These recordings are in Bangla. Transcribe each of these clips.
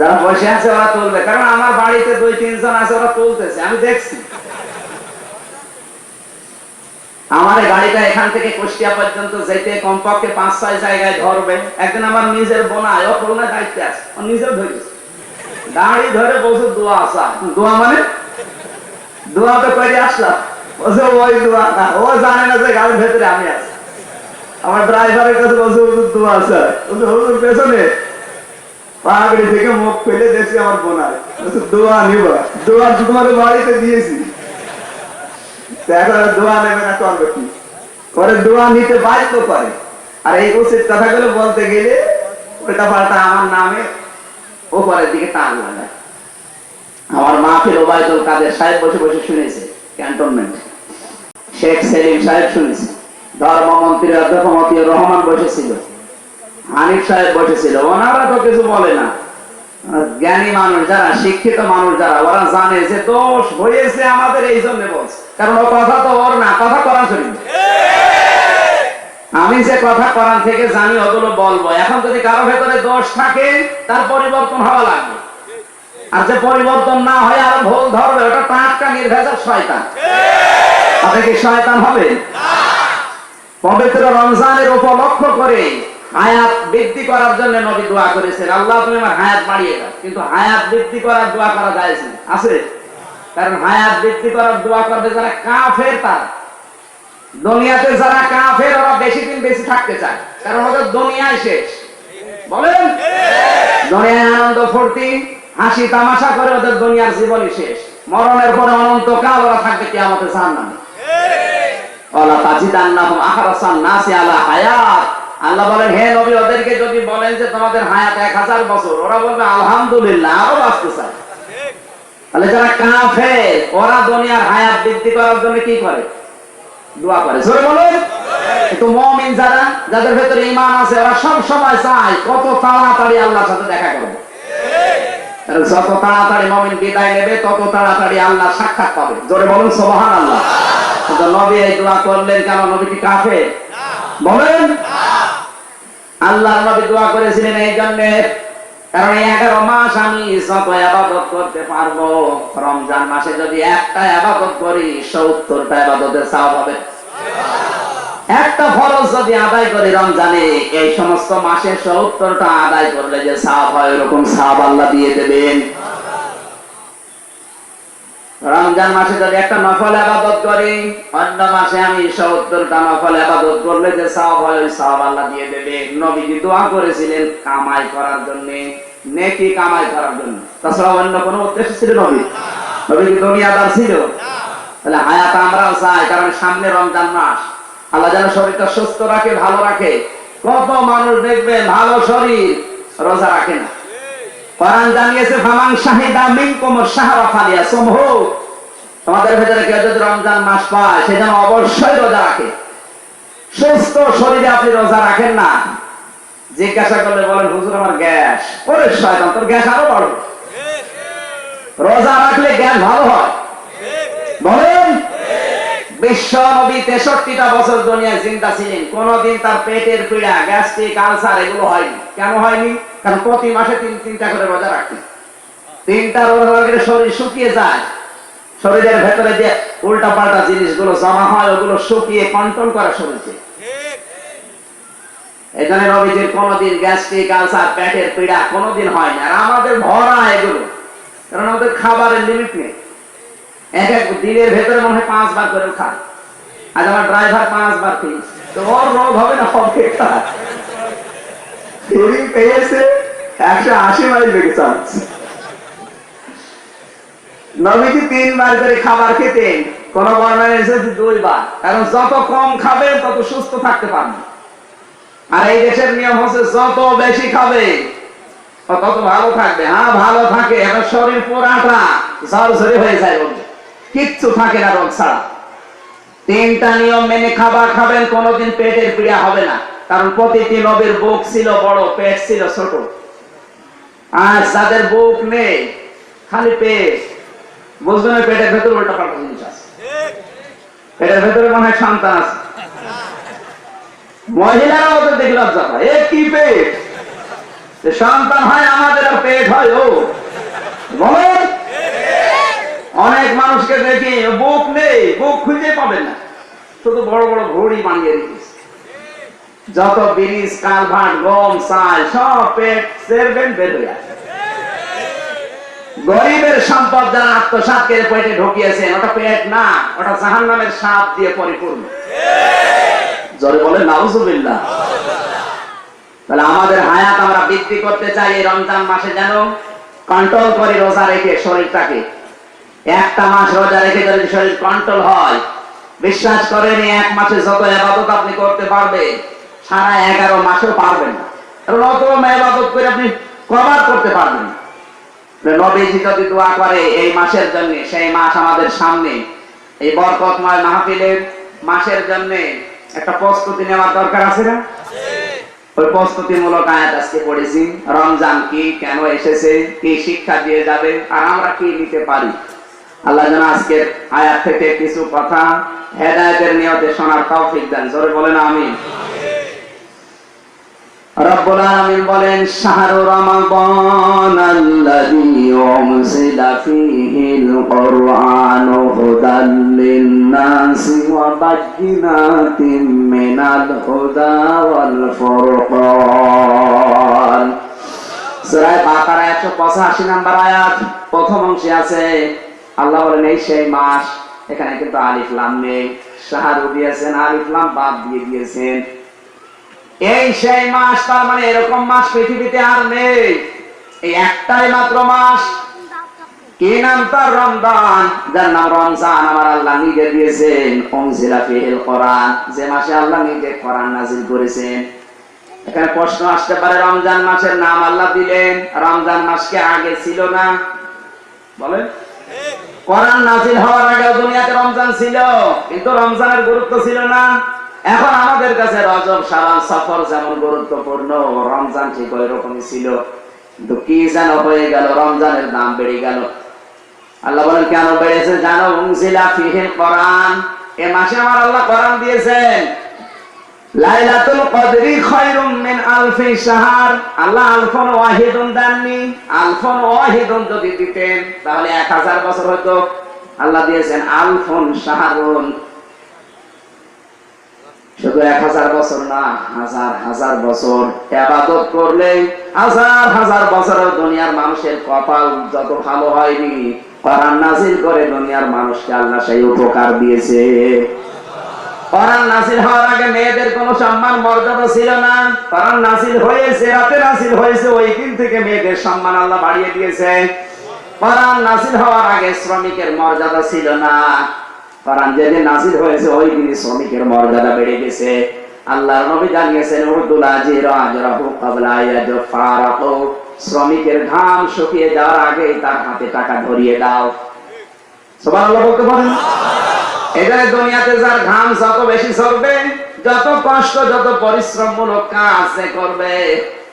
যারা বসে আছে ওরা তুলবে। কারণ আমার বাড়িতে দুই, তিনজন আছে, ওরা তুলতেছে। আমি দেখছি। আমার গাড়িটা এখান থেকে কুষ্টিয়া পর্যন্ত যেতে কমপক্ষে পাঁচ, ছয় জায়গায় ধরবে। একদিন আমার নিজের বোনায়, ও খুলনা দায়িত্বে আছে। ও নিজেও ধরেছে দাঁড়ি ধরে বসে দোয়া আসা দোয়া মানে? দোয়া তো করে আসলাম। বলছে, ওই দোয়া না, ও জানে না যে গাড়ির ভেতরে আমি আছি। আমার ড্রাইভারের কাছে বলছে, হুজুর, দোয়া বলছে, হুজুর, পেছনে। পাগড়ি থেকে মুখ ফেলে আমার দোয়া দোয়া তোমার বাড়িতে দিয়েছি। দোয়া নেবে না, করবে কি? পরে দোয়া নিতে বাধ্য করে। আর এই উচিত কথাগুলো বলতে গেলে পাল্টা আমার নামে ওপরের দিকে টান লাগায়। আমার মাহফিল ওবায়দুল কাদের সাহেব বসে বসে শুনেছে, ক্যান্টনমেন্ট। শেখ সেলিম সাহেব শুনেছে। ধর্মমন্ত্রী অধ্যক্ষ মতিউর রহমান বসেছিল। হানিফ সাহেব বসেছিল। ওনারা তো কিছু বলে না। জ্ঞানী মানুষ যারা শিক্ষিত মানুষ যারা ওরা জানে যে দোষ হয়েছে আমাদের এই জন্য বলছে। কারণ ও কথা তো ওর না কথা করার শরীর আমি যে কথা কোরআন থেকে জানি ওগুলো বলব। এখন যদি কারও ভেতরে দোষ থাকে তার পরিবর্তন হওয়া লাগবে। আর যে পরিবর্তন না হয় আর ভুল ধরবে ওটা টাটকা নির্ভেজাল শয়তান। আপনি কি শয়তান হবে পবিত্র রমজানের উপলক্ষ করে হায়াত বৃদ্ধি করার জন্য নবী দোয়া করেছেন। আল্লাহ তুমি আমার হায়াত বাড়িয়ে দাও। কিন্তু হায়াত বৃদ্ধি করার দোয়া করা যায় আছে? কারণ হায়াত বৃদ্ধি করার দোয়া করবে যারা কাফের তারা। দুনিয়াতে যারা কাফের ওরা বেশি দিন বেশি থাকতে চায়। কারণ ওদের দুনিয়ায় শেষ। বলেন? দুনিয়ায় আনন্দ ফুর্তি হাসি তামাশা করে ওদের দুনিয়ার জীবনই শেষ। মরণের পরে অনন্তকাল ওরা থাকবে কি আমাদের ওলা তাজিদান্নাহুম আহরাসান নাসি আলা হায়াত। আল্লাহ বলেন, হে নবী, ওদেরকে যদি বলেন যে তোমাদের হায়াত এক হাজার বছর, ওরা বলবে, আলহামদুলিল্লাহ, আরও বাঁচতে চায় তাহলে যারা কাফের, ওরা দুনিয়ার হায়াত বৃদ্ধি করার জন্য কি করে? দোয়া করে। বলুন। যারা, যাদের ভেতরে আছে, ওরা সব সময় চায়, কত তাড়াতাড়ি আল্লাহর সাথে দেখা করবে। যত তাড়াতাড়ি মুমিন বিদায় নেবে, তত তাড়াতাড়ি আল্লাহ সাক্ষাৎ পাবে। জোরে বলুন, সুবহানাল্লাহ। কিন্তু নবী এই দোয়া করলেন নবী কি বলেন। আল্লাহর নবী দোয়া করেছিলেন এই জন্য। কারণ এগারো মাস আমি যত আবাদত করতে পারব, রমজান মাসে যদি একটা আবাদত করি, সত্তরটা আবাদতের সাপ হবে। একটা ফরজ যদি আদায় করি রমজানে, এই সমস্ত মাসে সত্তরটা আদায় করলে যে সাপ হয়, ওরকম সাপ আল্লাহ দিয়ে দেবেন। রমজান মাসে যদি একটা নফল আবাদত করি, অন্য মাসে আমি সত্তরটা নফল আবাদত করলে যে সব হয়, ওই আল্লাহ দিয়ে দেবে। নবীজি দোয়া করেছিলেন কামাই করার জন্য, নেকি কামাই করার জন্য। তাছাড়া অন্য কোনো উদ্দেশ্য ছিল নবী নবী কি দুনিয়াদার ছিল। তাহলে হায়াত আমরাও চাই, কারণ সামনে রমজান মাস। আল্লাহ যেন শরীরটা সুস্থ রাখে, ভালো রাখে। কত মানুষ দেখবে ভালো শরীর, রোজা রাখে না। কোরআন জানিয়েছে, ফামান শাহিদা মিনকুম শাহরা ফালিয়া সমহু তোমাদের ভেতরে কেউ যদি রমজান মাস পায়, সে যেন অবশ্যই রোজা রাখে। সুস্থ শরীরে আপনি রোজা রাখেন না। জিজ্ঞাসা করলে বলেন, হুজুর, আমার গ্যাস। ওরে শয়তান, তোর গ্যাস আরও বাড়বে। রোজা রাখলে গ্যাস ভালো হয়। বলেন বিশ্ব তেষট্টিটা বছর চিন্তা ছিলেন। কোনদিন তার পেটের পীড়া, গ্যাস্ট্রিক, আলসার এগুলো হয়নি। কেন হয়নি? কারণ প্রতি মাসে তিন তিনটা করে রোজা রাখতেন তিনটা রোজা রাখলে শরীর শুকিয়ে যায়। শরীরের ভেতরে যে উল্টা পাল্টা জিনিসগুলো জমা হয়, ওগুলো শুকিয়ে কন্ট্রোল করে এখানে নবীজির কোনোদিন গ্যাস্ট্রিক, আলসার, পেটের পীড়া কোনোদিন হয় না আর আমাদের ভরা এগুলো। কারণ আমাদের খাবারের লিমিট নেই। এক এক দিনের ভেতরে মনে হয় পাঁচবার করে খায় আজ আমার ড্রাইভার পাঁচবার খেয়েছে ওর রোগ হবে না পেয়েছে, একশো আশি মাইল বেগে নবীজি তিনবার করে খাবার খেতেন কোন বর্ণায় এসেছে দুইবার। কারণ যত কম খাবেন তত সুস্থ থাকতে পারবেন আর এই দেশের নিয়ম হচ্ছে যত বেশি খাবে, তত ভালো থাকবে। হ্যাঁ ভালো থাকে, এবার শরীর পুরাটা ঝরঝরে হয়ে যায় রোগ কিচ্ছু থাকে না রোগ ছাড়া। তিনটা নিয়ম মেনে খাবার খাবেন, কোনোদিন পেটের পীড়া হবে না। কারণ প্রতিটি নবীর বুক ছিল বড়, পেট ছিল ছোট। আর যাদের বুক নেই, খালি পেট বুঝবেন পেটের ভেতরে উল্টা পাল্টা জিনিস আছে। পেটের ভেতরে মনে হয় সন্তান আছে। মহিলারা ওদের দেখলে লজ্জা পায় এ কি পেট? সন্তান হয় আমাদের পেট হয়, ও। বলেন অনেক মানুষকে দেখি বুক নেই, বুক খুঁজে পাবেন না। শুধু বড় বড় ঘড়ি বানিয়ে রেখেছে। যত ব্রিজ, কালভার্ট, গম, চাল, সব পেট সেরবেন বের হয়ে আসে। গরিবের সম্পদ যারা আত্মসাত করে পেটে ঢুকিয়েছেন, ওটা পেট না, ওটা জাহান নামের সাপ দিয়ে পরিপূর্ণ। জোরে বলে নাউজুবিল্লাহ। তাহলে আমাদের হায়াত আমরা বৃদ্ধি করতে চাই এই রমজান মাসে যেন কন্ট্রোল করি রোজা রেখে শরীরটাকে একটা মাস রোজা রেখে যদি শরীর কন্ট্রোল হয়। বিশ্বাস করেন এক মাসে যত এবাদত আপনি করতে পারবেন সারা এগারো মাসেও পারবেন না। কারণ অত এবাদত করে আপনি কভার করতে পারবেন নবীজি যদি দোয়া করে এই মাসের জন্য সেই মাস আমাদের সামনে এই বরকতময় মাহফিলের মাসের জন্য একটা প্রস্তুতি নেওয়ার দরকার আছে না? ওই প্রস্তুতিমূলক আয়াত আজকে পড়েছি। রমজান কি কেন এসেছে কি শিক্ষা দিয়ে যাবে আর আমরা কি নিতে পারি? আল্লাহ যেন আজকের আয়াত থেকে কিছু কথা হেদায়তের নিয়তে শোনার তৌফিক দেন। জোরে বলেন আলামিন বলেন শাহরু রমাদান আল্লাযী উনজিলা ফীহিল কুরআনু হুদাল লিন-নাসি ওয়া বায়্যিনাতিন মিনাল হুদা ওয়াল ফুরকান। সূরা বাকারা 185 নম্বর আয়াত, প্রথম অংশে আছে আল্লাহ বলেন, এই সেই মাস, এখানে কিন্তু আলিফ লাম নেই। শাহরু দিয়েছেন, আলিফ লাম বাদ দিয়ে দিয়েছেন। এই সেই মাস, তার মানে এরকম মাস পৃথিবীতে আর নেই। এই একটাই মাত্র মাস। কি নাম তার? রমজান। যার নাম রমজান আমার আল্লাহ নিজে দিয়েছেন। অংজিলা ফিহিল কোরআন। যে মাসে আল্লাহ নিজে কোরআন নাজিল করেছেন। এখানে প্রশ্ন আসতে পারে, রমজান মাসের নাম আল্লাহ দিলেন। রমজান মাসকে আগে ছিল না? বলেন। কোরআন নাজিল হওয়ার আগে দুনিয়াতে রমজান ছিল, কিন্তু রমজানের গুরুত্ব ছিল না। এখন আমাদের কাছে রজব সাবান সফর যেমন গুরুত্বপূর্ণ, রমজান ঠিক ওই রকমই ছিল। কিন্তু কি যেন হয়ে গেল, রমজানের দাম বেড়ে গেল। আল্লাহ বলেন, কেন বেড়েছে? জানো, উনজিলা ফিহিল কোরআন। এ মাসে আমার আল্লাহ কোরআন দিয়েছেন। লাইলাতুল কদরি মিন আলফি শাহর। আল্লাহ আলফন ওয়াহিদুন দেননি। আলফন ওয়াহিদুন যদি দিতেন, তাহলে 1000 বছর হতো। আল্লাহ দিয়েছেন আলফন শাহরুন। শুধু এক হাজার বছর না, হাজার হাজার বছর আবাদত করলে হাজার হাজার বছরের দুনিয়ার মানুষের কপাল যত ভালো হয়নি, কোরআন নাজিল করে দুনিয়ার মানুষকে আল্লাহ সেই উপকার দিয়েছে। কোরআন নাজিল হওয়ার আগে মেয়েদের কোনো সম্মান, মর্যাদা ছিল না। নাজিল হয়েছে, রাতে নাজিল হয়েছে, ওই দিন থেকে মেয়েদের সম্মান আল্লাহ বাড়িয়ে দিয়েছে। কোরআন নাজিল হওয়ার আগে শ্রমিকের মর্যাদা ছিল না। কোরআন যেদিন নাজিল হয়েছে, ওই দিন শ্রমিকের মর্যাদা বেড়ে গেছে। আল্লাহর নবী জানিয়েছেন আজরাহু শ্রমিকের ঘাম শুকিয়ে যাওয়ার আগে তার হাতে টাকা ধরিয়ে দাও। সুবহানাল্লাহ বলতে পারেন? এখানে দুনিয়াতে যার ঘাম যত বেশি ঝরবে, যত কষ্ট, যত পরিশ্রমমূলক কাজ সে করবে,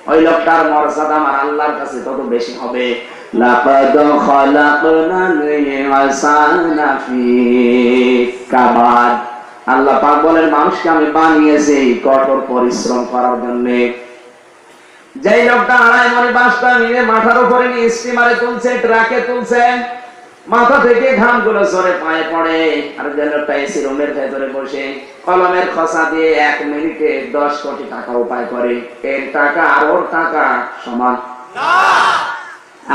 ওই লোকটার মর্যাদা আমার আল্লাহর কাছে তত বেশি হবে। আল্লাহ পাক বলেন, মানুষকে আমি বানিয়েছি কঠোর পরিশ্রম করার জন্য। যেই লোকটা আড়াই মনে বাসটা নিয়ে মাথার উপরে নিয়ে স্টিমারে তুলছে, ট্রাকে তুলছে মাথা থেকে ঘামগুলো সরে পায়ে পড়ে। আর যে লোকটা এসি রুমের ভেতরে বসে কলমের খসা দিয়ে এক মিনিটে দশ কোটি টাকা উপায় করে। এর টাকা আর ওর টাকা সমান।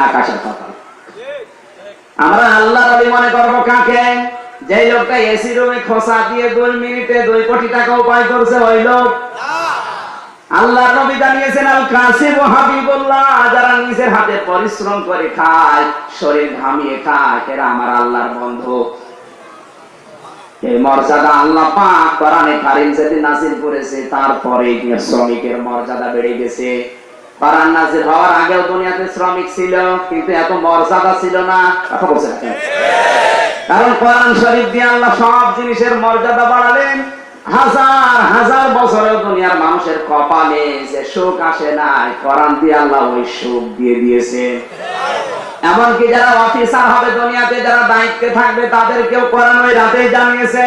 আকাশের কথা আমরা আল্লাহ রবি মনে করব কাকে? যে লোকটা এসি রুমে খসা দিয়ে দুই মিনিটে দুই কোটি টাকা উপায় করছে ওই লোক। আল্লাহ নবী জানিয়েছেন আল কাসিম ও হাবিবুল্লাহ। যারা নিজের হাতে পরিশ্রম করে খায় শরীর ঘামিয়ে খায় এরা আমার আল্লাহর বন্ধু। এই মর্যাদা আল্লাহ পাক কোরআনে কারীম যেদিন নাযিল করেছে তারপরে শ্রমিকের মর্যাদা বেড়ে গেছে। কোরআন নাযিল হওয়ার আগেও দুনিয়াতে শ্রমিক ছিল কিন্তু এত মর্যাদা ছিল না। কথা বলছেন না কারণ কোরআন শরীফ দিয়ে আল্লাহ সব জিনিসের মর্যাদা বাড়ালেন। হাজার হাজার বছরের দুনিয়ার মানুষের কপালে যে সুখ আসে নাই, কোরআন দিয়ে আল্লাহ ওই সুখ দিয়ে দিয়েছে। এমনকি যারা অফিসার হবে দুনিয়াতে, যারা দায়িত্বে থাকবে, তাদেরকেও কোরআন ওই রাতে জানিয়েছে।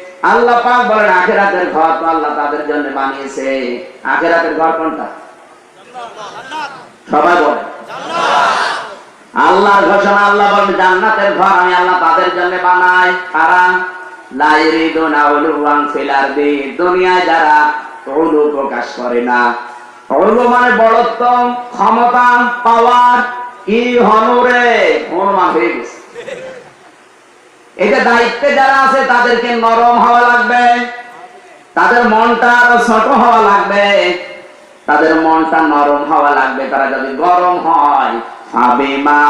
আল্লাহ পাক বলেন, আখিরাতের ঘর তো আল্লাহ তাদের জন্য বানিয়েছে। আখিরাতের ঘর কোনটা? সবাই বলে আল্লাহর ঘোষণা, আল্লাহ বলেন, জান্নাতের ঘর আমি আল্লাহ তাদের জন্য বানাই। কারা লা ইরিদুনা উলুওয়ান ফিল আরদি, দুনিয়ায় যারা উলু প্রকাশ করে না। উলু মানে বড়ত্ব ক্ষমতা পাওয়ার কি হনুরে? হনুমান হয়ে গেছে। এটা দায়িত্বে যারা আছে, তাদেরকে নরম হওয়া লাগবে। তাদের মনটা আরও ছোট হওয়া লাগবে। তাদের মনটা নরম হওয়া লাগবে। তারা যদি গরম হয় মা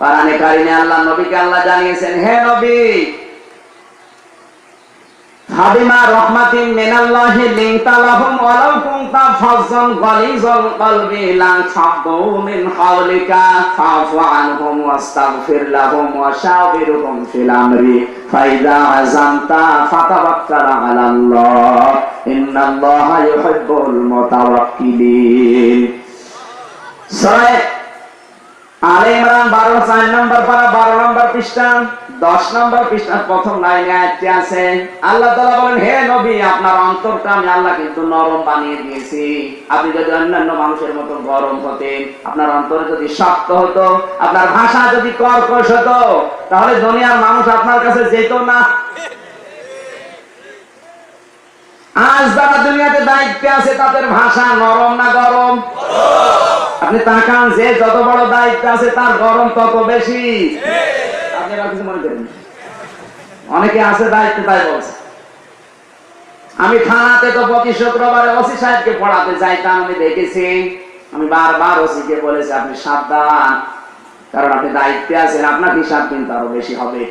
পারানে কারিনে আল্লাহ নবীকে আল্লাহ জানিয়েছেন, হে নবী ফাবিমা রহমাতিন মিনাল্লাহি লিনতা লাহুম ওয়ালাউ কুনতা ফাজ্জান গালিজাল কলবি লা ফাদু মিন হাওলিকা ফাফু আনহুম ওয়াস্তাগফির লাহুম ওয়া শাওবিরহুম ফিল আমরি ফাইদা আযামতা ফাতাওয়াক্কাল আলাল্লাহ। ইন্নাল্লাহা ইউহিব্বুল মুতাওয়াক্কিলিন। সূরা আলে ইমরান বারো, চার নম্বর পারা বারো নম্বর দশ নম্বর প্রথম লাইনে আছে। আল্লাহ তাআলা বলেন, হে নবী, আপনার অন্তরটা আমি আল্লাহ কিন্তু নরম বানিয়ে দিয়েছি। আপনি যদি অন্যান্য মানুষের মতো গরম হতেন, আপনার অন্তর যদি শক্ত হতো, আপনার ভাষা যদি কর্কশ হতো, তাহলে দুনিয়ার মানুষ আপনার কাছে যেত না। আজ যারা দুনিয়াতে দায়িত্বে আছে, তাদের ভাষা নরম না গরম? আপনি তাকান, যে যত বড় দায়িত্ব আছে, তার গরম তত বেশি। অনেকে আছে দায়িত্ব, তাই বলছে। আমি থানাতে তো প্রতি শুক্রবারে ওসি সাহেবকে পড়াতে যাইতাম, আমি দেখেছি। আমি বারবার ওসিকে বলেছি, আপনি সাবধান, কারণ আপনি দায়িত্বে আছেন, আপনার হিসাব কিন্তু আরও বেশি হবে।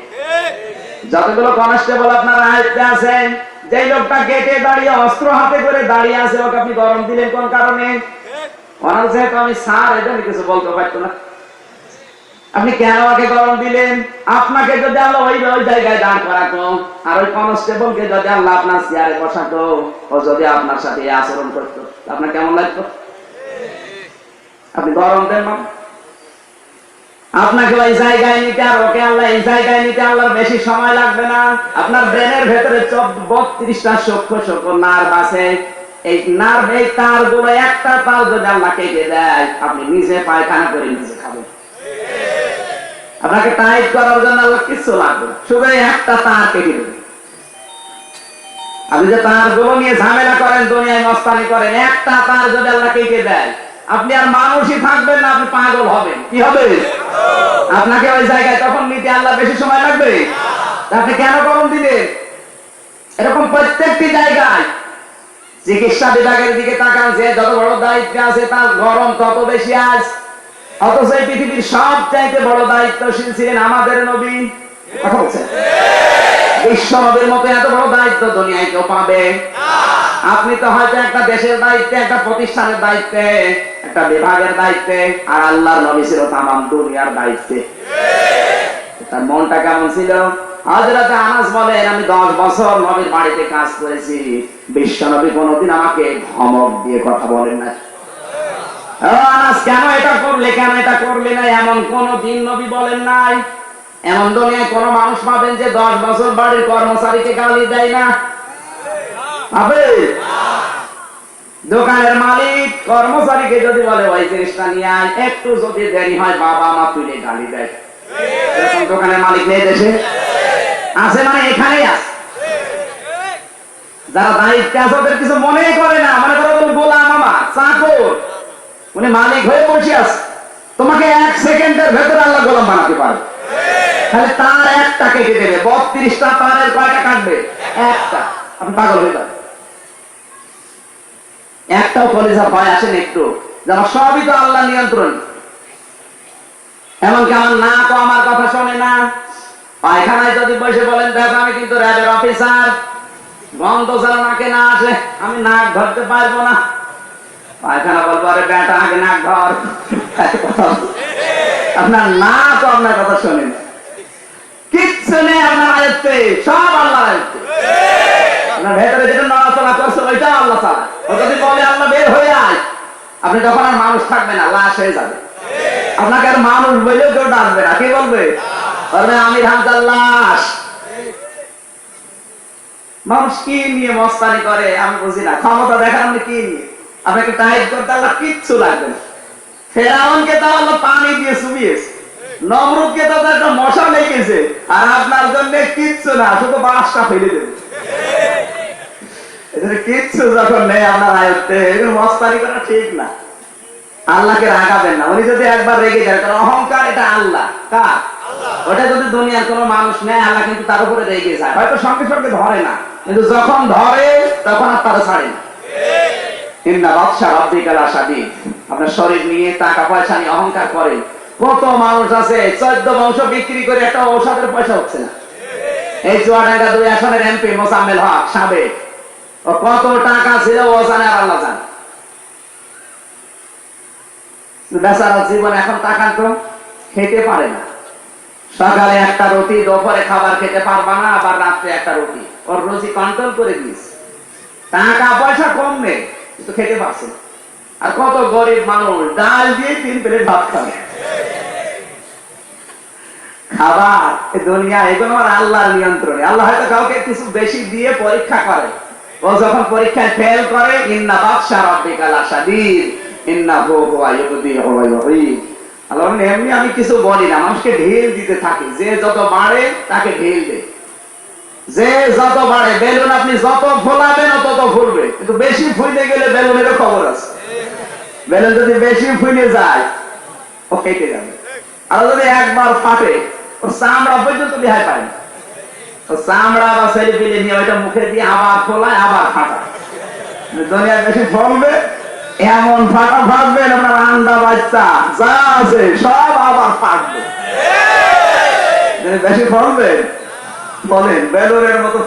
যতগুলো কনস্টেবল আপনার দায়িত্বে আছেন যে লোকটা গেটে দাঁড়িয়ে অস্ত্র হাতে করে দাঁড়িয়ে আছে, ওকে আপনি গরম দিলেন কোন কারণে? ওনার আমি এটা কিছু বলতে পারতো না। আপনি কেন গরম দিলেন? আপনাকে যদি আল্লাহ ওই ওই জায়গায় দাঁড় করাতো, আর ওই কনস্টেবলকে যদি আল্লাহ আপনার চেয়ারে বসাতো, ও যদি আপনার সাথে আচরণ করতো, আপনার কেমন লাগতো? আপনি গরম দেন না আপনাকে ওই জায়গায় নিতে আর ওকে আল্লাহ এই জায়গায় নিতে আল্লাহর বেশি সময় লাগবে না। আপনার ব্রেনের ভেতরে বত্রিশটা সক্ষ সক্ষ নার্ভ আছে। এই নার্ভ, এই তারগুলো একটা তার যদি আল্লাহ কেটে দেয়, আপনি নিজে পায়খানা করে নিজে খাবেন। আপনাকে টাইট করার জন্য আল্লাহ কিছু লাগবে শুধু একটা তার কেটে দেবে। আপনি যে তারগুলো নিয়ে ঝামেলা করেন, দুনিয়ায় মস্তানি করেন, একটা তার যদি আল্লাহ কেটে দেয় আপনি আর মানুষই থাকবেন না, আপনি পাগল হবেন। কি হবে? আপনাকে ওই জায়গায় তখন নিতে আল্লাহ বেশি সময় লাগবে? আপনি কেন গরম দিলেন? এরকম প্রত্যেকটি জায়গায় চিকিৎসা বিভাগের দিকে তাকান, যে যত বড় দায়িত্বে আছে তার গরম তত বেশি আজ। অথচ পৃথিবীর সব চাইতে বড় দায়িত্বশীল ছিলেন আমাদের নবী। আপনি তো হয়তো একটা দেশের দায়িত্বে, একটা প্রতিষ্ঠানের দায়িত্বে, একটা বিভাগের দায়িত্বে, আর আল্লাহর নবী ছিল তামাম দুনিয়ার দায়িত্বে। তার মনটা কেমন ছিল? আনাস বলেন, আমি দশ বছর নবীর বাড়িতে কাজ করেছি। বিশ্ব নবী কোনোদিন আমাকে ধমক দিয়ে কথা বলেন না কেন এটা করলে, কেন এটা করলে না এমন কোন দিন নবী বলেন নাই? এমন দুনিয়ায় কোন মানুষ পাবেন যে দশ বছর বাড়ির কর্মচারীকে গালি দেয় না। দোকানের মালিক, কর্মচারীকে যদি বলে জিনিসটা নিয়ে আয়, একটু যদি দেরি হয়, বাবা মা তুলে গালি দেয়। দোকানের মালিক নেই দেশে? আছে মানে এখানেই আছে। যারা আছে, ওদের কিছু মনে করে না। মনে করো তুমি আমার, চাকর। উনি মালিক হয়ে বসে আছে। তোমাকে এক সেকেন্ডের ভেতরে আল্লাহ গোলাম বানাতে পারে তাহলে তার একটা কেটে দেবে। বত্রিশটা তারের কয়টা কাটবে? একটা। আপনি পাগল হয়ে যাবেন একটাও কলেজা ভয় আসেন একটু। যেন সবই তো আল্লাহ নিয়ন্ত্রণ। এমনকি আমার না তো আমার কথা শোনে না। পায়খানায় যদি বসে বলেন, দেখো, আমি কিন্তু র্যাবের অফিসার। গন্ধ ছাড়া নাকে না আসে, আমি নাক ধরতে পারব না। পায়খানা বলব, আরে বেটা, আগে নাক ধর। আপনার না তো আপনার কথা শোনেন কিচ্ছু নেই আপনার আয়ত্তে, সব আল্লাহ আপনার ভেতরে যেটা করছে ওইটা আল্লাহ যদি বলে আল্লাহ বের হয়ে আয়, আপনি তখন আর মানুষ থাকবে না, লাশ হয়ে যাবে। আপনাকে আর মানুষ বলেও কেউ ডাকবে না, কি বলবে? আমির লাশ। মানুষ কি নিয়ে মস্তানি করে আমি বুঝি না, ক্ষমতা দেখার আপনি কি নিয়ে? আপনাকে টাইপ করতে আল্লাহ কিচ্ছু লাগবে না। ফেরাউনকে তো পানি দিয়ে নমরুদকে তো একটা মশা লেগেছে, আর আপনার জন্য কিচ্ছু না, শুধু বাঁশটা ফেলে দেবে। কিচ্ছু যখন নেই আপনার আয়ত্তে মস্তানি করা ঠিক না। আল্লাহকে রাগাবেন না। উনি যদি একবার রেগে যায় কারণ অহংকার এটা আল্লাহ। কার? ওটা যদি দুনিয়ার কোনো মানুষ নেয়, আল্লাহ কিন্তু তার উপরে রেগে যায়। হয়তো সঙ্গে সঙ্গে ধরে না, কিন্তু যখন ধরে, তখন আর তারা ছাড়ে না। ইন্না বাদশা রব্বিকাল আশাদীদ। আপনার শরীর নিয়ে টাকা পয়সা নিয়ে অহংকার করেন কত মানুষ আছে, চোদ্দ বংশ বিক্রি করে একটা ঔষধের পয়সা হচ্ছে না। এই চুয়াডাঙ্গা দুই আসনের এমপি মোসাম্মেল হক সাবেক। ও কত টাকা ছিল ও জানে আর আল্লাহ জানে। বেচারা জীবন এখন টাকা তো খেতে পারে না। সকালে একটা রুটি, দুপুরে খাবার খেতে পারবা না, আবার রাত্রে একটা রুটি। ওর রুচি কন্ট্রোল করে দিয়েছে। টাকা পয়সা কম নেই, কিন্তু খেতে পারছে না। আর কত গরিব মানুষ, ডাল দিয়ে তিন প্লেট ভাত খাবে। খাবার দুনিয়া এগুলো আমার আল্লাহর নিয়ন্ত্রণে। আল্লাহ হয়তো কাউকে কিছু বেশি দিয়ে পরীক্ষা করে। ও যখন পরীক্ষায় ফেল করে, ইন্না রব্বিকাল ইন্না আল্লাহ এমনি আমি কিছু বলি না, মানুষকে ঢিল দিতে থাকি। যে যত বাড়ে, তাকে ঢিল দে যে যত বাড়ে, বেলুন আপনি যত ফোলাবেন, তত ফুলবে। কিন্তু বেশি ফুলে গেলে বেলুনেরও খবর আছে। বেলুন যদি বেশি ফুলে যায়, ও কেটে যাবে। আর যদি একবার ফাটে চামড়া পর্যন্ত পায় না। নিয়ে ফলবে ফলবে বলেন বেলুনের মতো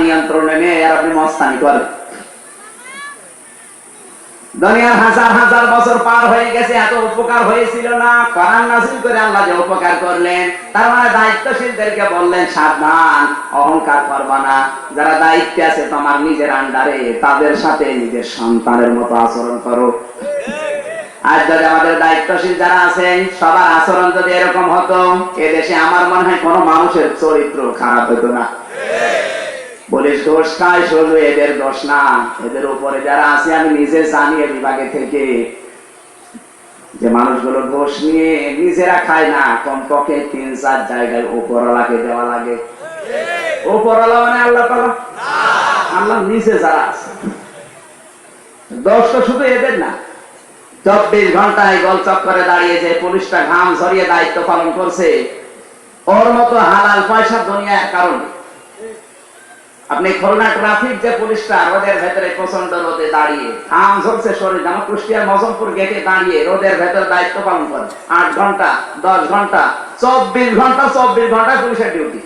নিয়ন্ত্রণে নেই, আর আপনি মস্তানি করেন। দুনিয়ার হাজার হাজার বছর পার হয়ে গেছে, এত উপকার হয়েছিল না? কোরআন নাজিল করে আল্লাহ যে উপকার করলেন, তার মানে দায়িত্বশীলদেরকে বললেন, সাবধান, অহংকার করবা না। যারা দায়িত্বে আছে, তোমার নিজের আন্ডারে, তাদের সাথে নিজের সন্তানের মতো আচরণ করো। আজ যদি আমাদের দায়িত্বশীল যারা আছেন, সবার আচরণ যদি এরকম হতো এদেশে আমার মনে হয় কোনো মানুষের চরিত্র খারাপ হতো না। পুলিশ দোষ খায় শুধু এদের দোষ না। এদের উপরে যারা আছে, আমি নিজে জানি এ বিভাগে থেকে যে মানুষগুলো দোষ নিয়ে নিজেরা খায় না। কমপক্ষে তিন, চার জায়গায় উপরওয়ালাকে দেওয়া লাগে। উপরওয়ালা মানে আল্লাহ তালা আল্লাহ নিচে যারা আছে। দোষ তো শুধু এদের না। চব্বিশ ঘন্টায় গোল চক্করে দাঁড়িয়ে যে পুলিশটা ঘাম ঝরিয়ে দায়িত্ব পালন করছে, ওর মতো হালাল পয়সা দুনিয়ার কারণে। আপনি খুলনা ট্রাফিক যে পুলিশটা রোদের ভেতরে প্রচণ্ড রোদে দাঁড়িয়ে, ঘাম ঝরছে শরীর, যেমন কুষ্টিয়ার মজমপুর গেটে দাঁড়িয়ে রোদের ভেতরে দায়িত্ব পালন করে। আট ঘণ্টা, দশ ঘণ্টা, চব্বিশ ঘণ্টা চব্বিশ ঘণ্টা পুলিশের ডিউটি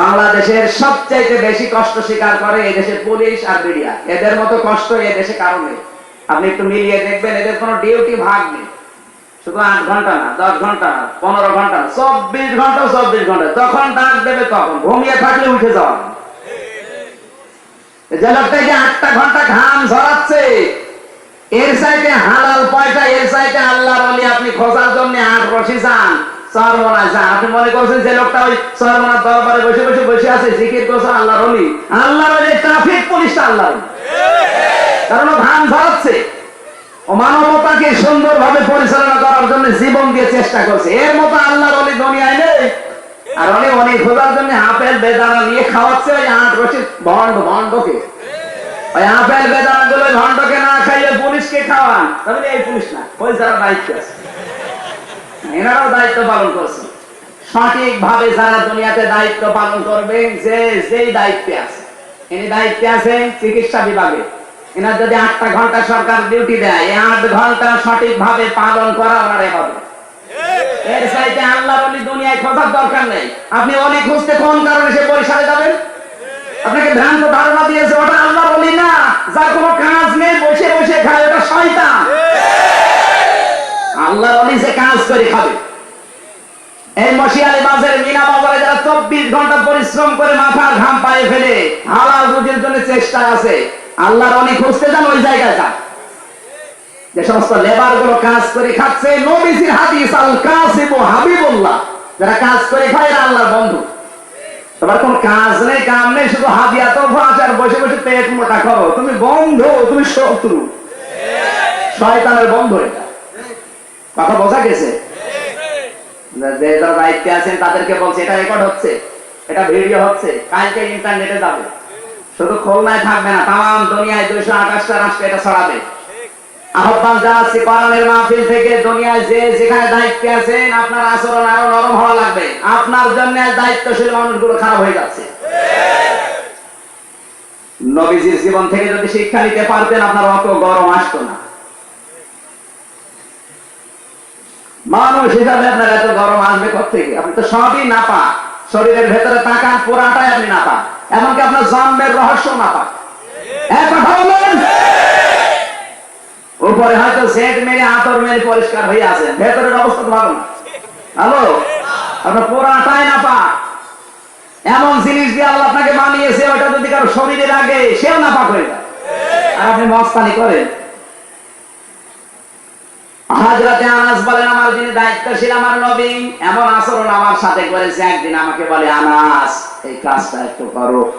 বাংলাদেশের সবচাইতে বেশি কষ্ট স্বীকার করে এই দেশের পুলিশ আর মিডিয়া। এদের মতো কষ্ট এই দেশে কারণ আপনি একটু মিলিয়ে দেখবেন, এদের কোনো ডিউটি ভাগ নেই। শুধু আট ঘণ্টা না, দশ ঘণ্টা, পনেরো ঘণ্টা চব্বিশ ঘণ্টা চব্বিশ ঘণ্টা। তখন ডাক দেবে তখন, ঘুমিয়ে থাকলে উঠে যাওয়া যে লোকটা যে আটটা ঘণ্টা ঘাম ঝরাচ্ছে। এর সাইডে হালাল পয়সা, এর সাইডে আল্লাহর অলি আপনি খোঁজার জন্য আট রশি যান আপনি মনে করছেন যে লোকটা ওই সর্বনার দরবারে বসে বসে বসে আছে, জিকির করছে আল্লাহর অলি আল্লাহর অলি ট্রাফিক পুলিশটা আল্লাহর কারণ ধরাচ্ছে ও মানবতাকে সুন্দরভাবে পরিচালনা করার জন্য জীবন দিয়ে চেষ্টা করছে। এর মতো আল্লাহর অলি দুনিয়ায় নেই। আর অনেক অনেক খোঁজার জন্য আপেল বেদানা নিয়ে খাওয়াচ্ছে ওই আট রশি ভণ্ড, ভণ্ডকে। ওই আপেল বেদানা গুলো ভণ্ডকে না পুলিশকে খাওয়ান। তাহলে এই পুলিশ না ওই যারা দায়িত্ব আছে। এনারাও দায়িত্ব পালন করছে। সঠিক ভাবে যারা দুনিয়াতে দায়িত্ব পালন করবে যে, যেই দায়িত্বে আছে। ইনি দায়িত্বে আছেন চিকিৎসা বিভাগে। এনার যদি আটটা ঘণ্টা সরকার ডিউটি দেয়, এই আট ঘণ্টা সঠিক ভাবে পালন করা ওনারে হবে। এর চাইতে আল্লাহর অলি দুনিয়ায় খোঁজার দরকার নেই। আপনি অলি খুঁজতে কোন কারণে সে বরিশালে যাবেন? আপনাকে ভ্রান্ত ধারণা দিয়েছে, ওটা আল্লাহর অলি না। যার কোনো কাজ নেই, বসে বসে খায়, ওটা শয়তান। আল্লাহর অলি যে কাজ করে খাবে। এই মশিয়ালি বাজারে, মিনা বাজারে যারা চব্বিশ ঘণ্টা পরিশ্রম করে মাথার ঘাম পায়ে ফেলে, হালাল রুজির জন্য চেষ্টা আছে আল্লাহর অনেক খুঁজতে যান, ওই জায়গায় যান। যে সমস্ত লেবারগুলো কাজ করে খাচ্ছে, নবীজির হাদিস, আল কাসিম হাবিবুল্লাহ। যারা কাজ করে খায় এরা আল্লাহর বন্ধু। তোমার কোন কাজ নেই, কাম নেই, শুধু হাদিয়া তো আর বসে বসে পেট মোটা করো। তুমি বন্ধু, তুমি শত্রু। শয়তানের বন্ধু এটা। কথা বোঝা গেছে? যে যারা দায়িত্বে আছেন, তাদেরকে বলছে, এটা রেকর্ড হচ্ছে, এটা ভিডিও হচ্ছে, কালকে ইন্টারনেটে যাবে। শুধু খুলনায় থাকবে না তাম দুনিয়ায় দুইশো আঠাশটা রাষ্ট্রে এটা ছড়াবে। আহ্বান জানাচ্ছি মাহফিল থেকে, দুনিয়ায় যে যেখানে দায়িত্বে আছেন, আপনার আচরণ আরও নরম হওয়া লাগবে। আপনার জন্য দায়িত্বশীল মানুষগুলো খারাপ হয়ে যাচ্ছে। নবীজির জীবন থেকে যদি শিক্ষা নিতে পারতেন, আপনার অত গরম আসতো না। মানুষ হিসাবে আপনার এত গরম আসবে থেকে আপনি তো সবই না পা শরীরের ভেতরে তাকান, পুরাটাই আপনি না পান এমনকি আপনার জন্মের রহস্য না পায়। এক বলুন। উপরে হয়তো সেট মেরে আতর মেরে পরিষ্কার হয়ে আছে। ভেতরের অবস্থা তো ভালো হ্যালো? আপনার পুরাটাই না পা এমন জিনিস দিয়ে আল্লাহ আপনাকে বানিয়েছে ওটা যদি কারও শরীরে লাগে সেও না পাক হয়ে যায়। আর আপনি মস্তানি করেন। হাজরাতে আনাস বলেন, আমার যিনি দায়িত্বশীল, আমার নবী। এমন আচরণ আমার সাথে করেছে। একদিন আমাকে বলে, আনাস, এই কাজটা একটু করো।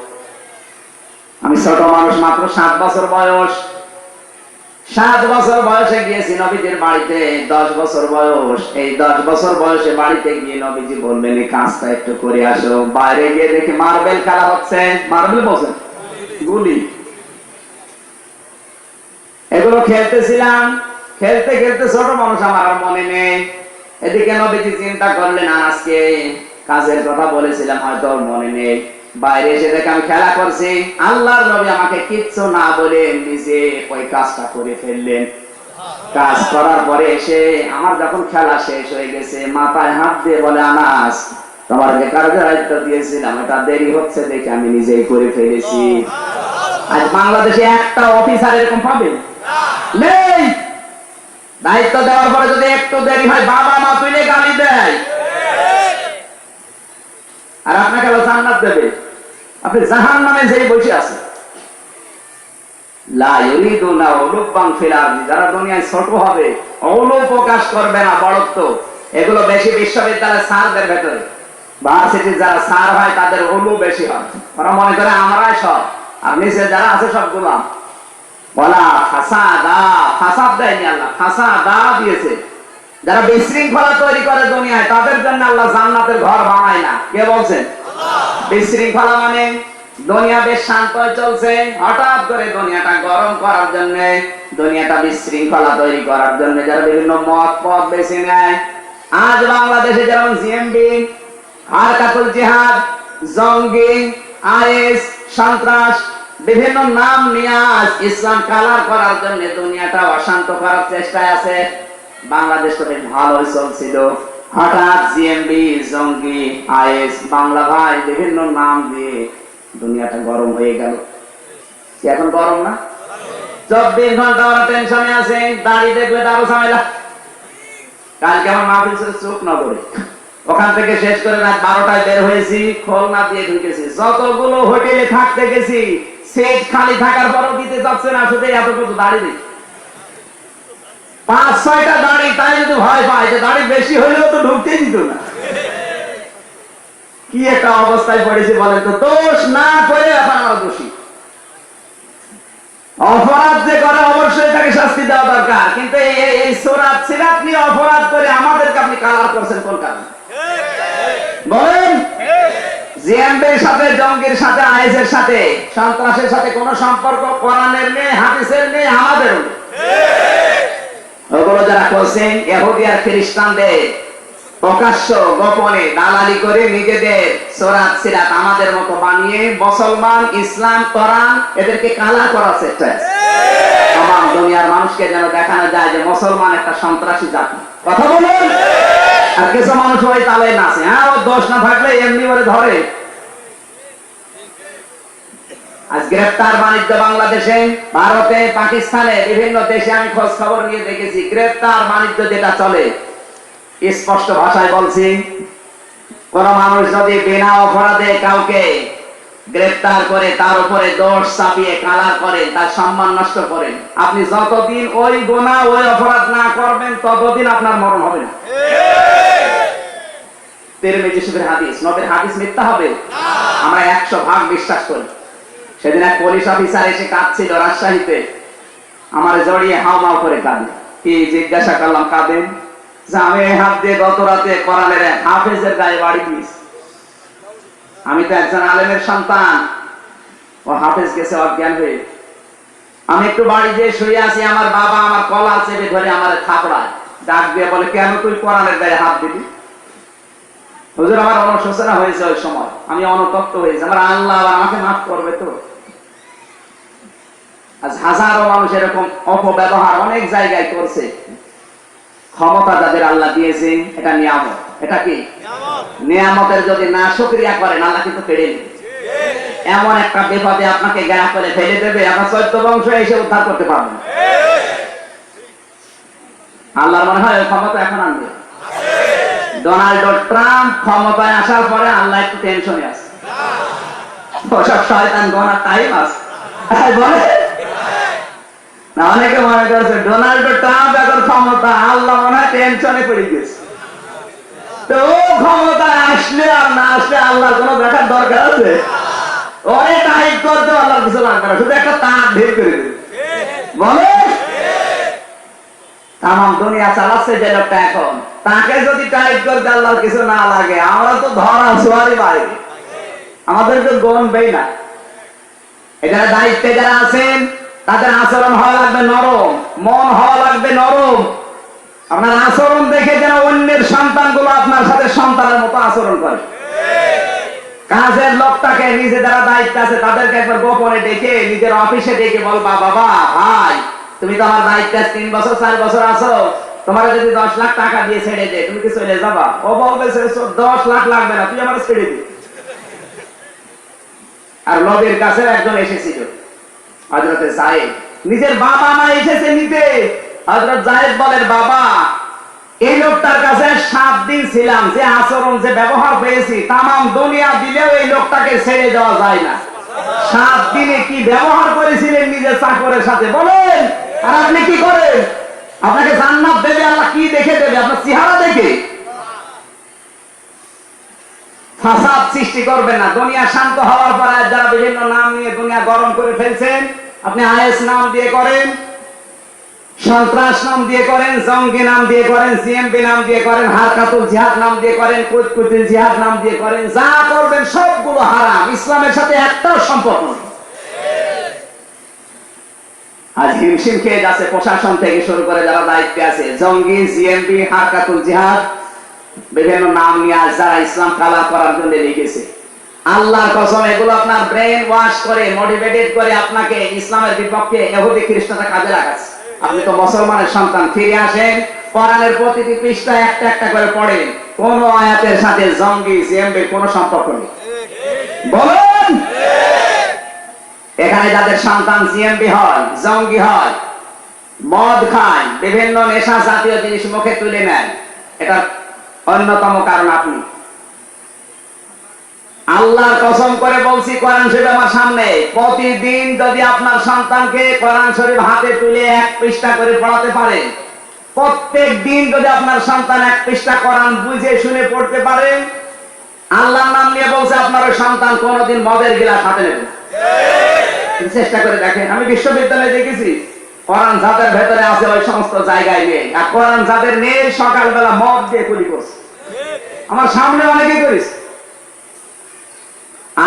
আমি ছোট মানুষ, মাত্র সাত বছর বয়স। সাত বছর বয়সে গিয়েছি নবীজির বাড়িতে, দশ বছর বয়স। এই দশ বছর বয়সে বাড়িতে গিয়ে নবীজি বললেন, এই কাজটা একটু করে আসো। বাইরে গিয়ে দেখি মার্বেল খেলা হচ্ছে। মার্বেল বসেন গুলি। এগুলো খেলতেছিলাম। খেলতে খেলতে ছোট মানুষ আমার আর মনে নেই। এদিকে নবীজি চিন্তা করলেন আজকে কাজের কথা বলেছিলাম, হয়তো মনে নেই। বাইরে এসে দেখে আমি খেলা করছি। আল্লাহর নবী আমাকে কিচ্ছু না বলে নিজে ওই কাজটা করে ফেললেন। কাজ করার পরে এসে আমার যখন খেলা শেষ হয়ে গেছে, মাথায় হাত দিয়ে বলে, আনাস তোমার যে কাজের দায়িত্ব দিয়েছিলাম, এটা দেরি হচ্ছে দেখে আমি নিজেই করে ফেলেছি। আজ বাংলাদেশে একটা অফিসার এরকম পাবে? নেই! দায়িত্ব দেওয়ার পরে যদি একটু দেরি হয়, বাবা মা তুলে গালি দেয়। আর আপনাকে জান্নাত দেবে। আপনি জাহান নামে যেই বসে আরদি। যারা দুনিয়ায় ছোট হবে প্রকাশ করবে না এগুলো বেশি যারা হয়, তাদের বেশি ওরা মনে করে, আমরাই সব আর নিচে যারা আছে, সব গোলাম। যারা বিশৃঙ্খলা তৈরি করে দুনিয়ায়, তাদের জন্য আল্লাহ জান্নাতের ঘর বানায় না। কে বলছেন? বিশৃঙ্খলা মানে দুনিয়া বেশ শান্ত চলছে। হঠাৎ করে দুনিয়াটা গরম করার জন্য, দুনিয়াটা বিশৃঙ্খলা তৈরি করার জন্য যারা বিভিন্ন মত পথ বেছে নেয়। আজ বাংলাদেশে যেমন জিএমবি আর জিহাদ, জঙ্গি, আইএস, সন্ত্রাস বিভিন্ন নাম নিয়ে ইসলাম কালার করার জন্য দুনিয়াটা অশান্ত করার চেষ্টায় আছে। বাংলাদেশ তো বেশ ভালোই চলছিল। হঠাৎ জিএমবি জঙ্গি, আইএস, বাংলা ভাই বিভিন্ন নাম দিয়ে দুনিয়াটা গরম হয়ে গেল। এখন গরম না? চব্বিশ ঘণ্টা ওরা টেনশনে আছে দাড়ি দেখলে তারও ঝামেলা। কালকে আমার মাহফিল ছিল নগরে ওখান থেকে শেষ করে রাত বারোটায় বের হয়েছি, খুলনা দিয়ে ঢুকেছি। যতগুলো হোটেলে থাকতে গেছি সেট খালি থাকার পরও দিতে না শুধু এতটুকু দাড়ি দিই? পাঁচ, ছয়টা তাই যদি ভয় পায়, যে বেশি হইলেও তো ঢুকতে দিত না। কি একটা অবস্থায় পড়েছে বলেন তো? দোষ না করে এখন দোষী। অপরাধ যে করে, অবশ্যই তাকে শাস্তি দেওয়া দরকার। কিন্তু এই সোরাত সিরাত নিয়ে অপরাধ করে আমাদেরকে আপনি কালার করছেন কোন কারণে? বলেন। জিএমবির সাথে জঙ্গির সাথে আইএসের সাথে সন্ত্রাসের সাথে কোনো সম্পর্ক কোরআনের নেই হাদিসের নেই আমাদের ওগুলো যারা করছেন এহুদি আর খ্রিস্টানদের প্রকাশ্য গোপনে দালালি করে নিজেদের সোরাত সিরাত আমাদের মতো বানিয়ে মুসলমান ইসলাম কোরআন এদেরকে কালা করার চেষ্টা আছে। তামাম দুনিয়ার মানুষকে যেন দেখানো যায় যে মুসলমান একটা সন্ত্রাসী জাতি। কথা বলুন? আর কিছু মানুষ ওই তালে নাচে। হ্যাঁ ওর দোষ না থাকলে এমনি করে ধরে। আজ গ্রেপ্তার বাণিজ্য বাংলাদেশে ভারতে পাকিস্তানে বিভিন্ন দেশে আমি খোঁজ খবর নিয়ে দেখেছি গ্রেপ্তার বাণিজ্য যেটা চলে স্পষ্ট ভাষায় বলছি, কোন মানুষ যদি বিনা অপরাধে কাউকে গ্রেপ্তার করে, তার উপরে দোষ চাপিয়ে কালার করেন তার সম্মান নষ্ট করেন আপনি যতদিন ওই গোনা ওই অপরাধ না করবেন, ততদিন আপনার মরণ হবে না। আমরা একশো ভাগ বিশ্বাস করি। সেদিন এক পুলিশ অফিসার এসে কাঁদছিল রাজশাহীতে। আমার জড়িয়ে হাও মাও করে কাঁদে। কি জিজ্ঞাসা করলাম, কাঁদেন? আমি এই হাত দিয়ে গত রাতে হাফেজের গায়ে বাড়ি দিয়েছি। আমি তো একজন আলেমের সন্তান। ও হাফেজ গেছে অজ্ঞান হয়ে। আমি একটু বাড়ি যেয়ে শুয়ে আছি, আমার বাবা আমার কলা চেপে ধরে আমার থাপড়ায়। ডাক দিয়ে বলে, কেন তুই কোরআনের গায়ে হাত হুজুর, আমার অনুশোচনা হয়েছে ওই সময়। আমি অনুতপ্ত হয়েছি আমার আল্লাহ আমাকে মাফ করবে তো। আজ হাজারো মানুষ এরকম অপব্যবহার অনেক জায়গায় করছে। ক্ষমতা যাদের আল্লাহ দিয়েছে এটা নিয়ামত। এটা কি? নিয়ামতের যদি না শুক্রিয়া করেন আল্লাহ কিন্তু কেড়ে নেবে। এমন একটা বিপদে আপনাকে গেরা করে ফেলে দেবে আপনার চৈত্য বংশ এসে উদ্ধার করতে পারবেন আল্লাহর মনে হয় ক্ষমতা এখন আনবে। ডোনাল্ড ট্রাম্প ক্ষমতায় আসার পরে আল্লাহ একটু টেনশনে আছে। ওসব শয়তান গোনার টাইম আছে। বলে অনেকে মনে করছে, ডোনাল্ড ট্রাম্প এখন ক্ষমতা, আল্লাহ মনে হয় টেনশনে পড়ে গেছে। তো ও ক্ষমতায় আসলে আর না আসলে আল্লাহর কোনো দেখার দরকার আছে? টাইট করতে আল্লাহর কিছু লাগবে না, শুধু একটা ঢের করে দেবে বলে? তাম দুনিয়া চালাচ্ছে যে লোকটা এখন তাকে যদি টাইট করতে আল্লাহর কিছু না লাগে। আমরা তো ধরা সোয়ারি বাইরে। আমাদেরকে গণবেই না। এখানে দায়িত্বে যারা আছেন তাদের আচরণ হওয়া লাগবে নরম, মন হওয়া লাগবে নরম। আপনার আচরণ দেখে যেন অন্যের সন্তানগুলো আপনার সাথে সন্তানের মতো আচরণ করে। কাজের লোকটাকে নিজে যারা দায়িত্ব আছে, তাদেরকে একবার গোপনে ডেকে, নিজের অফিসে ডেকে বলবা, বাবা, ভাই, তুমি তো আমার তিন বছর, চার বছর আছো। তোমার যদি দশ লাখ টাকা দিয়ে ছেড়ে দে তুমি কি চলে যাবা? ও বলবে দশ লাখ লাগবে না, তুই আমার ছেড়ে দে। আর নবীর কাছে একজন এসেছিল। হজরতে সাহেব নিজের বাবা মা এসেছে নিতে। হজরত জাহেদ বলেন, বাবা, এই লোকটার কাছে সাত দিন ছিলাম, যে আচরণ, যে ব্যবহার পেয়েছি তাম দুনিয়া দিলেও এই লোকটাকে ছেড়ে দেওয়া যায় না। সাত দিনে কি ব্যবহার করেছিলেন নিজের চাকরের সাথে? বলেন, আর আপনি কি করেন? আপনাকে জান্নাত দেবে, আল্লাহ কি দেখে দেবে? আপনার চেহারা দেখে। ফাসাদ সৃষ্টি করবেন না। দুনিয়া শান্ত হওয়ার পর যারা বিভিন্ন নাম নিয়ে দুনিয়া গরম করে ফেলছেন আপনি আইএস নাম দিয়ে করেন, সন্ত্রাস নাম দিয়ে করেন, জঙ্গি নাম দিয়ে করেন সিএমপি নাম দিয়ে করেন, হারকাতুল জিহাদ নাম দিয়ে করেন, কুতকুতিল জিহাদ নাম দিয়ে করেন, যা করবেন সবগুলো হারাম। ইসলামের সাথে একটাও সম্পর্ক নেই। আজ হিমশিম খেয়ে যাচ্ছে প্রশাসন থেকে শুরু করে যারা দায়িত্বে আছে। জঙ্গি সিএমপি হারকাতুল জিহাদ, বিভিন্ন নাম নিয়ে আজ যারা ইসলাম কালার করার জন্য লিখেছে। আল্লাহর কসম, এগুলো আপনার ব্রেন ওয়াশ করে মোটিভেটেড করে আপনাকে ইসলামের বিপক্ষে এহুদি খ্রিস্টটা কাজে লাগাচ্ছে। আপনি তো মুসলমানের সন্তান, ফিরে আসেন, কোরআনের প্রতিটি পৃষ্ঠা একটা একটা করে পড়েন, কোন আয়াতের সাথে জঙ্গি সিএমবির কোনো সম্পর্ক নেই। বলুন! এখানে যাদের সন্তান সিএমবি হয়, জঙ্গি হয়, মদ খায়, বিভিন্ন নেশা জাতীয় জিনিস মুখে তুলে নেয় এটা অন্যতম কারণ আপনি। আল্লাহর কসম করে বলছি, কোরআন শরীফ আমার সামনে। প্রতিদিন যদি আপনার সন্তানকে কোরআন শরীফ হাতে তুলে এক পৃষ্ঠা করে পড়াতে পারেন প্রত্যেক দিন যদি আপনার সন্তান এক পৃষ্ঠা কোরআন বুঝে শুনে পড়তে পারেন আল্লাহর নাম নিয়ে বলছে, আপনার সন্তান কোনোদিন মদের গিলাস হাতে নেবে। চেষ্টা করে দেখেন, আমি বিশ্ববিদ্যালয়ে দেখেছি, কোরআন যাদের ভেতরে আছে ওই সমস্ত জায়গায় নেই, আর কোরআন যাদের নেই সকালবেলা মদ দিয়ে কুলি করছে। আমার সামনে অনেকেই করেছে।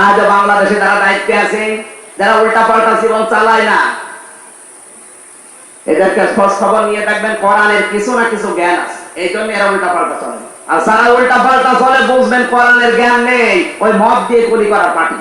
আজ বাংলাদেশে যারা দায়িত্বে আছে, যারা উল্টা পাল্টা জীবন চালায় না, এদেরকে খোঁজ খবর নিয়ে দেখবেন কোরআনের কিছু না কিছু জ্ঞান আছে। এই জন্য এরা উল্টা পাল্টা চলে। আর সারা উল্টা পাল্টা চলে, বুঝবেন কোরআনের জ্ঞান নেই, ওই মদ দিয়ে কুলি করার পার্টি।